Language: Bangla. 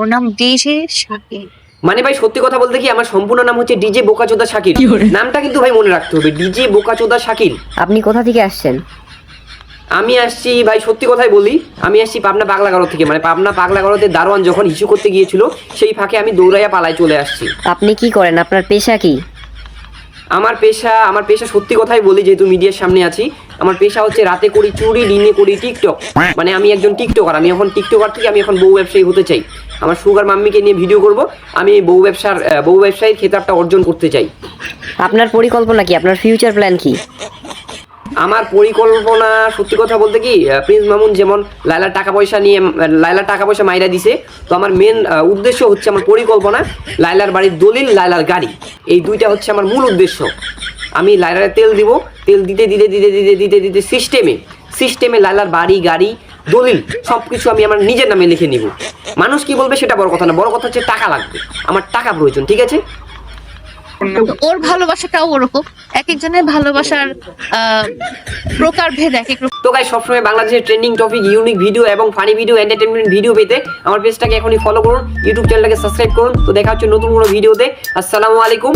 ওর নাম ডিজে শাকিল। মানে ভাই সত্যি কথা বলতে কি আমার সম্পূর্ণ নাম হচ্ছে ডিজে বোকাচোদা শাকিল। নামটা কিন্তু ভাই মনে রাখতে হবে ডিজে বোকাচোদা শাকিল। আপনি কোথা থেকে আসছেন? আমি আসছি ভাই সত্যি কথাই বলি আমি আসছি পাবনা পাগলাগারো থেকে। মানে পাবনা পাগলাগারোতে দারোয়ান যখন ইস্যু করতে গিয়েছিল সেই ফাঁকে আমি দৌড়াইয়া পালায় চলে আসছি। আপনি কি করেন? আপনার পেশা কি? আমার পেশা আমার পেশা সত্যি কথাই বলি যেহেতু মিডিয়ার সামনে আছি আমার পেশা হচ্ছে রাতে করি চুরি দিনে করি টিকটক। মানে আমি একজন টিকটকার আমি এখন টিকটকার থেকে আমি এখন বউ ব্যবসায়ী হতে চাই। আমার সুগার মাম্মিকে নিয়ে ভিডিও করব আমি বউ ব্যবসার বউ ব্যবসায়ীর খেতাবটা অর্জন করতে চাই। আপনার পরিকল্পনা কি? আপনার ফিউচার প্ল্যান কি? আমার পরিকল্পনা সত্যি কথা বলতে কি প্রিন্স মামুন যেমন লাইলার টাকা পয়সা নিয়ে আহ, লাইলার টাকা পয়সা মাইরা দিছে তো আমার মেন উদ্দেশ্য হচ্ছে আমার পরিকল্পনা লাইলার বাড়ির দলিল লাইলার গাড়ি। এই দুইটা হচ্ছে আমার মূল উদ্দেশ্য। আমি লাইলারে তেল দিব তেল দিতে দিতে দিতে দিতে দিতে দিতে সিস্টেমে সিস্টেমে লাইলার বাড়ি গাড়ি দলিল সব কিছু আমি আমার নিজের নামে লিখে নিব। মানুষ কি বলবে সেটা বড় কথা না বড় কথা হচ্ছে টাকা লাগবে আমার টাকা প্রয়োজন ঠিক আছে? ওর ভালোবাসাটাও ওরকম এক একজনের ভালোবাসার আহ, প্রকারভেদ এক এক তো গাই সবসময় বাংলাদেশের ট্রেন্ডিং টপিক ইউনিক ভিডিও এবং ফানি ভিডিও এন্টারটেনমেন্ট ভিডিও পেতে আমার পেজটাকে এখনই ফলো করুন ইউটিউব চ্যানেলটাকে সাবস্ক্রাইব করুন। তো দেখা হচ্ছে নতুন কোনো ভিডিওতে আসসালামু আলাইকুম।